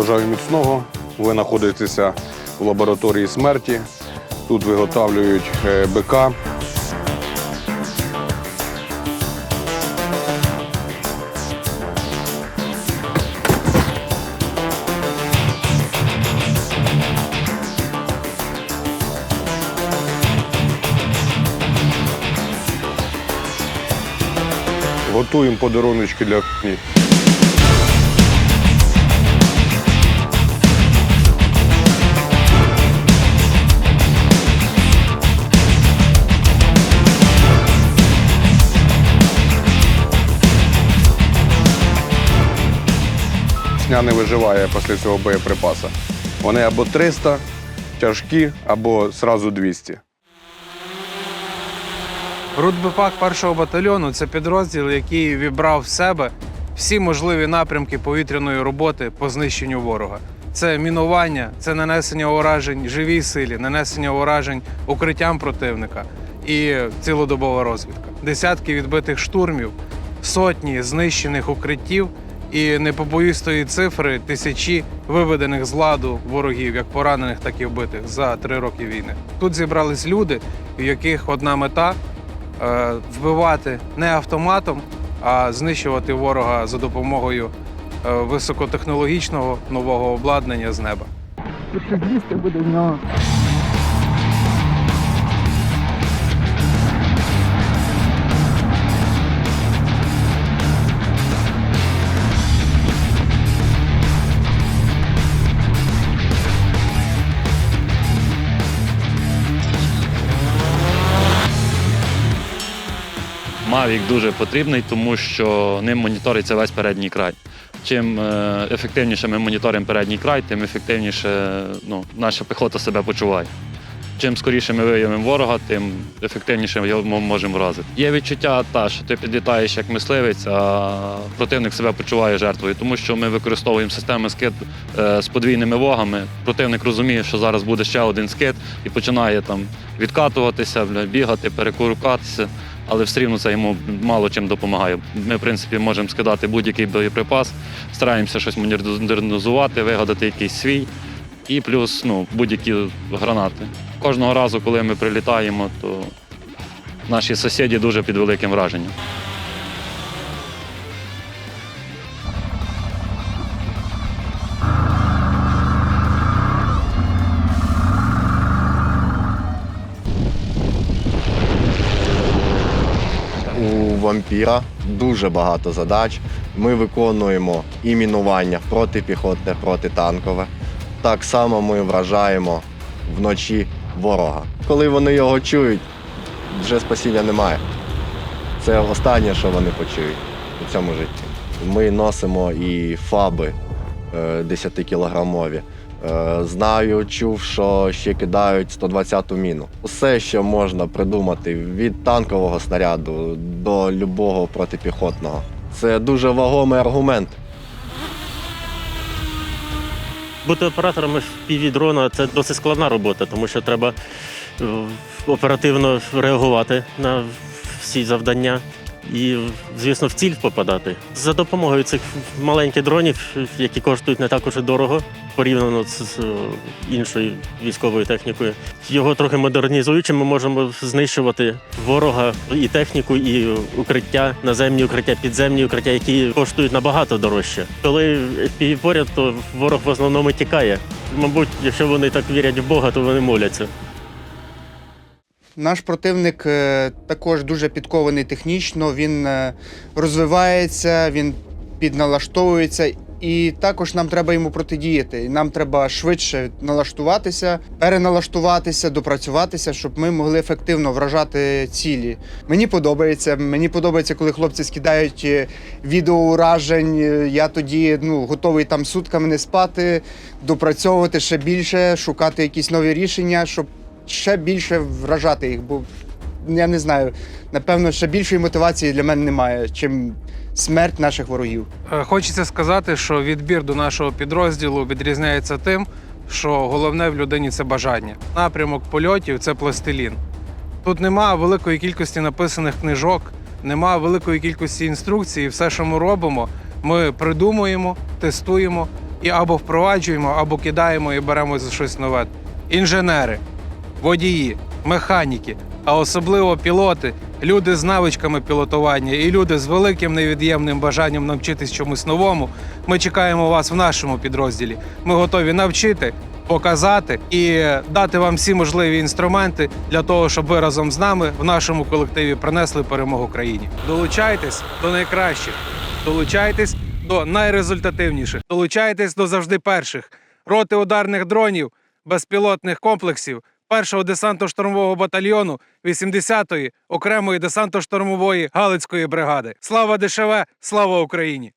Бажаю міцного. Ви знаходитеся в лабораторії смерті. Тут виготовлюють е, бика. Готуємо подаруночки для ні. Сня не виживає після цього боєприпаса. Вони або 300 тяжкі, або сразу 200. Рудбипак першого батальйону це підрозділ, який вібрав в себе всі можливі напрямки повітряної роботи по знищенню ворога. Це мінування, це нанесення уражень живій силі, нанесення уражень укриттям противника і цілодобова розвідка. Десятки відбитих штурмів, сотні знищених укриттів і не побоюсь тої цифри тисячі виведених з ладу ворогів, як поранених, так і вбитих за три роки війни. Тут зібрались люди, у яких одна мета е, вбивати не автоматом, а знищувати ворога за допомогою е, високотехнологічного нового обладнання з неба. Мавік дуже потрібний, тому що ним моніториться весь передній край. Чим е, ефективніше ми моніторимо передній край, тим ефективніше ну, наша піхота себе почуває. Чим скоріше ми виявимо ворога, тим ефективніше ми можемо вразити. Є відчуття, та, що ти підлітаєш як мисливець, а противник себе почуває жертвою, тому що ми використовуємо системи скид е, з подвійними вогами. Противник розуміє, що зараз буде ще один скид і починає там відкатуватися, бігати, перекуркатися але все рівно це йому мало чим допомагає. Ми, в принципі, можемо скидати будь-який боєприпас, стараємося щось модернізувати, вигадати якийсь свій, і плюс ну, будь-які гранати. Кожного разу, коли ми прилітаємо, то наші сусіди дуже під великим враженням. Вампіра дуже багато задач. Ми виконуємо і мінування протипіхотне, протитанкове. Так само ми вражаємо вночі ворога. Коли вони його чують, вже спасіння немає. Це останнє, що вони почують у цьому житті. Ми носимо і фаби 10-кілограмові. Е, Знаю, чув, що ще кидають 120-ту міну. Усе, що можна придумати від танкового снаряду до любого протипіхотного. Це дуже вагомий аргумент. Бути оператором fpv дрона це досить складна робота, тому що треба е, оперативно реагувати на всі завдання і, звісно, в ціль попадати. За допомогою цих маленьких дронів, які коштують не так уж і дорого, порівняно з е, іншою військовою технікою. Його трохи модернізуючи, ми можемо знищувати ворога і техніку, і укриття, наземні укриття, підземні укриття, які коштують набагато дорожче. Коли поряд, то ворог в основному тікає. Мабуть, якщо вони так вірять в Бога, то вони моляться. Наш противник е, також дуже підкований технічно, він е, розвивається, він підналаштовується, і також нам треба йому протидіяти. Нам треба швидше налаштуватися, переналаштуватися, допрацюватися, щоб ми могли ефективно вражати цілі. Мені подобається. Мені подобається, коли хлопці скидають е, відео уражень. Я тоді ну, готовий там сутками не спати, допрацьовувати ще більше, шукати якісь нові рішення, щоб ще більше вражати їх, бо я не знаю, напевно, ще більшої мотивації для мене немає, чим смерть наших ворогів. Е, Хочеться сказати, що відбір до нашого підрозділу відрізняється тим, що головне в людині це бажання. Напрямок польотів це пластилін. Тут нема великої кількості написаних книжок, нема великої кількості інструкцій. Все, що ми робимо, ми придумуємо, тестуємо і або впроваджуємо, або кидаємо і беремо за щось нове. Інженери, водії, механіки, а особливо пілоти, люди з навичками пілотування і люди з великим невід'ємним бажанням навчитись чомусь новому. Ми чекаємо вас в нашому підрозділі. Ми готові навчити, показати і дати вам всі можливі інструменти для того, щоб ви разом з нами в нашому колективі принесли перемогу країні. Долучайтесь до найкращих, долучайтесь до найрезультативніших, долучайтесь до завжди перших роти ударних дронів, безпілотних комплексів. Першого десантно-штурмового батальйону 80-ї окремої десантно-штурмової Галицької бригади. Слава ДШВ! Слава Україні!